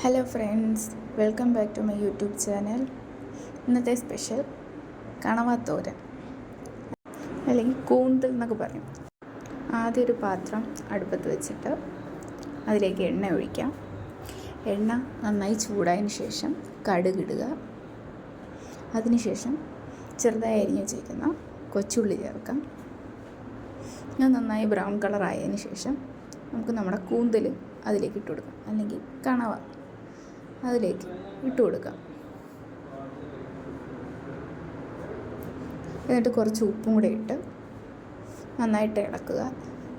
Hello friends welcome back to my YouTube channel ഇന്നത്തെ special കണവാത്തോരൻ അല്ലെങ്കിൽ കൂന്തൽ എന്നൊക്കെ പറയും. ആദ്യം ഒരു പാത്രം അടുപ്പത്ത് വെച്ചിട്ട് അതിലേക്ക് എണ്ണ ഒഴിക്കാം. എണ്ണ നന്നായി ചൂടായതിന് ശേഷം കടുകിടുക അതിനുശേഷം ചെറുതായി അരിഞ്ഞ് വെച്ചിരിക്കുന്ന കൊച്ചുള്ളി ചേർക്കാം. ഞാൻ നന്നായി ബ്രൗൺ കളർ ആയതിനു ശേഷം നമുക്ക് നമ്മുടെ കൂന്തൽ അതിലേക്ക് ഇട്ട് കൊടുക്കാം അല്ലെങ്കിൽ കണവ. അതിലേക്ക് ഇട്ട് കൊടുക്കാം. എന്നിട്ട് കുറച്ച് ഉപ്പും കൂടെ ഇട്ട് നന്നായിട്ട് ഇളക്കുക.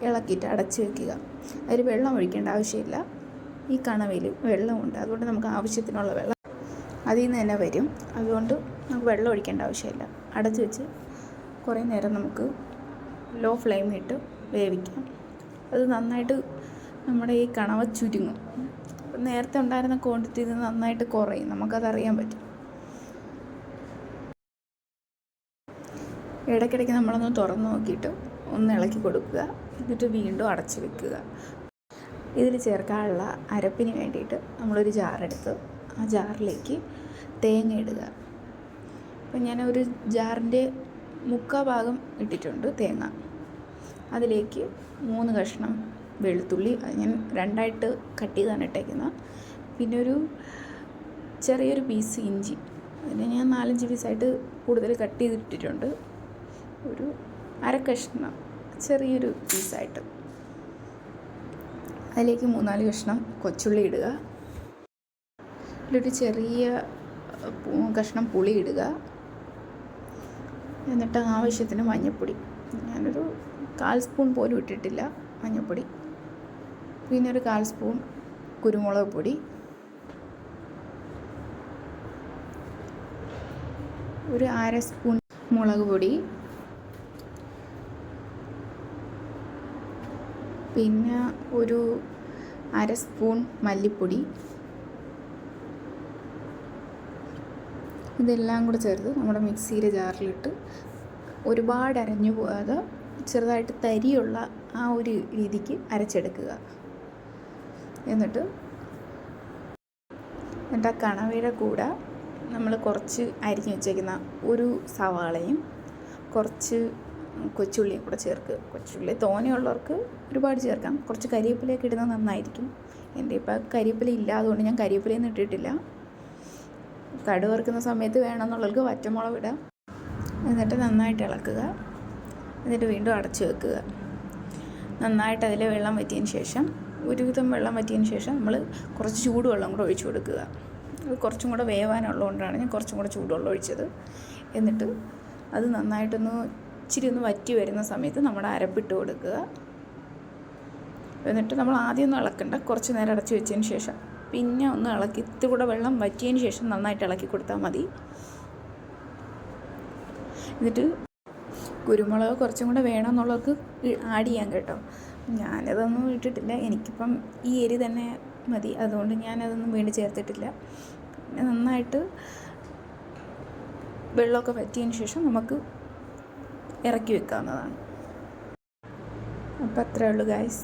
ഇളക്കിയിട്ട് അടച്ച് വെക്കുക. അതിൽ വെള്ളം ഒഴിക്കേണ്ട ആവശ്യമില്ല. ഈ കണവയിൽ വെള്ളമുണ്ട്. അതുകൊണ്ട് നമുക്ക് ആവശ്യത്തിനുള്ള വെള്ളം അതിൽ നിന്ന് തന്നെ വരും. അതുകൊണ്ട് നമുക്ക് വെള്ളം ഒഴിക്കേണ്ട ആവശ്യമില്ല. അടച്ച് വെച്ച് കുറേ നേരം നമുക്ക് ലോ ഫ്ലെയിമിട്ട് വേവിക്കാം. അത് നന്നായിട്ട് നമ്മുടെ ഈ കണവ ചുരുങ്ങും. നേരത്തെ ഉണ്ടായിരുന്ന ക്വാണ്ടിറ്റി നിന്ന് നന്നായിട്ട് കുറയും. നമുക്കതറിയാൻ പറ്റും. ഇടയ്ക്കിടയ്ക്ക് നമ്മളൊന്ന് തുറന്ന് നോക്കിയിട്ട് ഒന്ന് ഇളക്കി കൊടുക്കുക. എന്നിട്ട് വീണ്ടും അടച്ച് വെക്കുക. ഇതിൽ ചേർക്കാനുള്ള അരപ്പിന് വേണ്ടിയിട്ട് നമ്മളൊരു ജാറെടുത്ത് ആ ജാറിലേക്ക് തേങ്ങ ഇടുക. അപ്പം ഞാൻ ഒരു ജാറിന്റെ മുക്കാ ഭാഗം ഇട്ടിട്ടുണ്ട് തേങ്ങ. അതിലേക്ക് മൂന്ന് കഷ്ണം വെളുത്തുള്ളി അത് ഞാൻ രണ്ടായിട്ട് കട്ട് ചെയ്താണ് ഇട്ടേക്കുന്നത്. പിന്നെ ഒരു ചെറിയൊരു പീസ് ഇഞ്ചി അതിനെ ഞാൻ നാലഞ്ച് പീസായിട്ട് കൂടുതൽ കട്ട് ചെയ്തിട്ടിട്ടുണ്ട്. ഒരു അര കഷ്ണം ചെറിയൊരു പീസായിട്ട് അതിലേക്ക് മൂന്നാൽ കഷ്ണം കൊച്ചുള്ളി ഇടുക. ഇതിലൊരു ചെറിയ കഷ്ണം പുളി ഇടുക. എന്നിട്ട് ആവശ്യത്തിന് മഞ്ഞൾപ്പൊടി ഞാനൊരു കാൽ സ്പൂൺ പോലും ഇട്ടിട്ടില്ല മഞ്ഞൾപ്പൊടി പിന്നെ ഒരു കാൽ സ്പൂൺ കുരുമുളക് പൊടി. ഒരു അര സ്പൂൺ മുളക് പൊടി. പിന്നെ ഒരു അര സ്പൂൺ മല്ലിപ്പൊടി. ഇതെല്ലാം കൂടെ ചേർത്ത് നമ്മുടെ മിക്സിയുടെ ജാറിലിട്ട് ഒരുപാട് അരഞ്ഞു പോകാതെ ചെറുതായിട്ട് തരിയുള്ള ആ ഒരു രീതിക്ക് അരച്ചെടുക്കുക. എന്നിട്ട് എന്നിട്ട് ആ കണവയുടെ കൂടെ നമ്മൾ കുറച്ച് അരിഞ്ഞ് വെച്ചേക്കുന്ന ഒരു സവാളയും കുറച്ച് കൊച്ചുള്ളിയും കൂടെ ചേർക്കുക കൊച്ചുള്ളി തോനെയുള്ളവർക്ക് ഒരുപാട് ചേർക്കാം. കുറച്ച് കരിവേപ്പിലയൊക്കെ ഇടുന്നത് നന്നായിരിക്കും. എന്റെ ഇപ്പം കരിവേപ്പില ഇല്ലാതുകൊണ്ട് ഞാൻ കരിവേപ്പിലയൊന്നും ഇട്ടിട്ടില്ല. കടു വറുക്കുന്ന സമയത്ത് വേണമെന്നുള്ളവർക്ക് വറ്റമുളക് ഇടാം. എന്നിട്ട് നന്നായിട്ട് ഇളക്കുക. എന്നിട്ട് വീണ്ടും അടച്ചു വെക്കുക. നന്നായിട്ട് അതിൽ വെള്ളം വറ്റിയതിന് ശേഷം ഒരുവിധം വെള്ളം വറ്റിയതിന് ശേഷം നമ്മൾ കുറച്ച് ചൂടുവെള്ളം കൂടെ ഒഴിച്ചു കൊടുക്കുക. കുറച്ചും കൂടെ വേവാനുള്ളതുകൊണ്ടാണ് ഞാൻ കുറച്ചും കൂടെ ചൂടുവെള്ളം ഒഴിച്ചത്. എന്നിട്ട് അത് നന്നായിട്ടൊന്ന് ഇച്ചിരി ഒന്ന് വറ്റി വരുന്ന സമയത്ത് നമ്മുടെ അരപ്പിട്ട് കൊടുക്കുക. എന്നിട്ട് നമ്മൾ ആദ്യം ഒന്ന് ഇളക്കണ്ട. കുറച്ച് നേരം അടച്ചു വെച്ചതിന് ശേഷം പിന്നെ ഒന്ന് ഇളക്കി ഇത്തിരി കൂടെ വെള്ളം വറ്റിയതിന് ശേഷം നന്നായിട്ട് ഇളക്കി കൊടുത്താൽ മതി. എന്നിട്ട് കുരുമുളക് കുറച്ചും കൂടെ വേണമെന്നുള്ളവർക്ക് ആഡ് ചെയ്യാൻ കേട്ടോ. ഞാനതൊന്നും ഇട്ടിട്ടില്ല എനിക്കിപ്പം ഈ എരി തന്നെ മതി. അതുകൊണ്ട് ഞാനതൊന്നും വീണ്ടും ചേർത്തിട്ടില്ല. പിന്നെ നന്നായിട്ട് വെള്ളമൊക്കെ വറ്റിയതിന് ശേഷം നമുക്ക് ഇറക്കി വെക്കാവുന്നതാണ്. അപ്പോൾ അത്രേ ഉള്ളൂ ഗായ്സ്